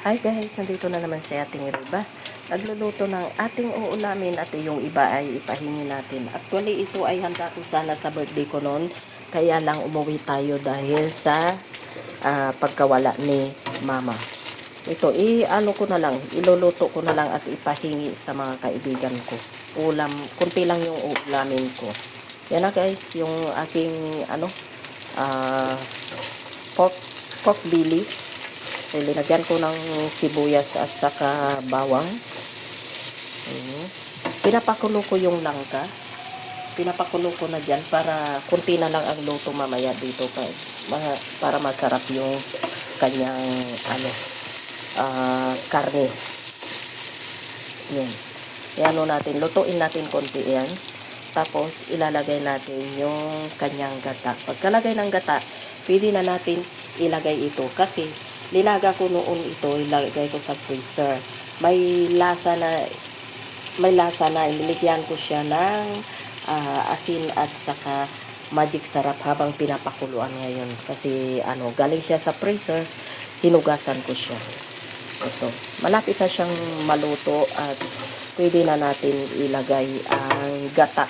Hi guys, nandito na naman si ating Riba. Nagluluto ng ating uulamin at yung iba ay ipahingi natin. Actually, ito ay handa ko sana sa birthday ko noon. Kaya lang umuwi tayo dahil sa ah, pagkawala ni Mama. Ito, i-ano ko na lang, iluluto ko na lang at ipahingi sa mga kaibigan ko. Ulam, kunti lang yung uulamin ko. Yan na guys, yung aking ano, ah, pork, pork belly. So, linagyan ko ng sibuyas at saka bawang. Ayan. Pinapakulo ko yung langka. Pinapakulo ko na dyan para kunti na lang ang luto mamaya dito para masarap yung kanyang ano, ah, karne. Yan. Yan natin. Lutuin natin konti yan. Tapos, ilalagay natin yung kanyang gata. Pagkalagay ng gata, pwede na natin ilagay ito. Kasi, linaga ko noon ito, ilagay ko sa freezer. May lasa na, may lasa na, niligyan ko siya ng ah, asin at saka magic sarap habang pinapakuluan ngayon. Kasi, ano, galing siya sa freezer, hinugasan ko siya. Ito. Malapit na siyang maluto at pwede na natin ilagay ang gata.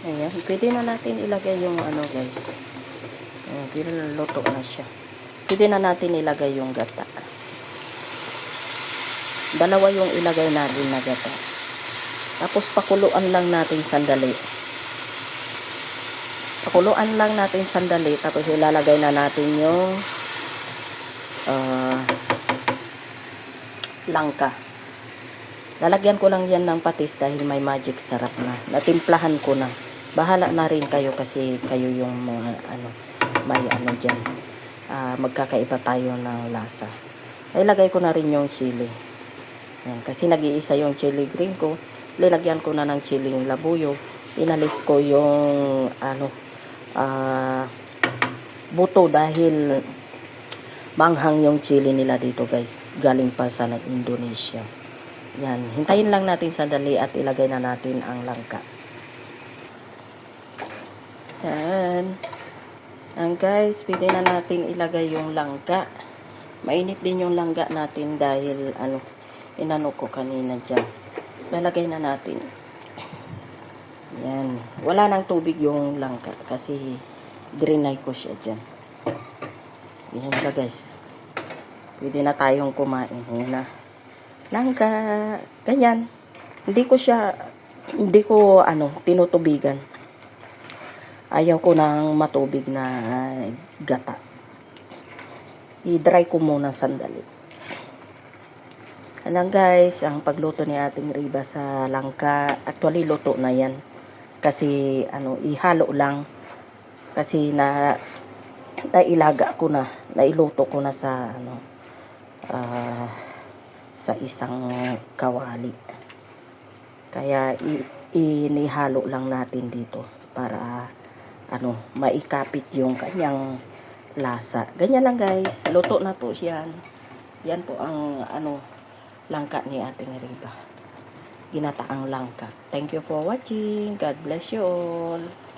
Ayan, pwede na natin ilagay yung ano guys. Pwede na luto na siya. Pwede na natin ilagay yung gata. Dalawa yung ilagay natin na gata. Tapos pakuluan lang natin sandali. Pakuluan lang natin sandali. Tapos ilalagay na natin yung ah, langka. Lalagyan ko lang yan ng patis dahil may magic sarap na. Natimplahan ko na. Bahala na rin kayo kasi kayo yung mga ano, may ano dyan. Ah, magkakaiba tayo ng lasa. Ilagay ko na rin yung chili. Yan, kasi nag-iisa yung chili green ko. Linagyan ko na ng chili labuyo. Inalis ko yung ano, ah, buto dahil manghang yung chili nila dito guys. Galing pa sa Indonesia. Yan. Hintayin lang natin sandali at ilagay na natin ang langka. Yan. Yan guys, pwede na natin ilagay yung langka. Mainit din yung langga natin dahil ano, inano ko kanina dyan. Lalagay na natin. Yan. Wala nang tubig yung langka kasi drenay ko siya dyan. Yan siya guys. Pwede na tayong kumain. Yan na. Langka. Ganyan. Hindi ko siya, hindi ko ano, tinutubigan. Ayaw ko ng matubig na gata. I-dry ko muna sandali. Alam guys, ang pagluto ni ating riba sa langka, actually luto na yan. Kasi ano, ihalo lang. Kasi na nailaga ko na, nailuto ko na sa ano, ah, sa isang kawali. Kaya i- inihalo lang natin dito para ano, maikapit yung kanyang lasa. Ganyan lang guys, luto na po yan. Yan po ang ano, langka ni ating riba. Ginataang langka. Thank you for watching. God bless you all.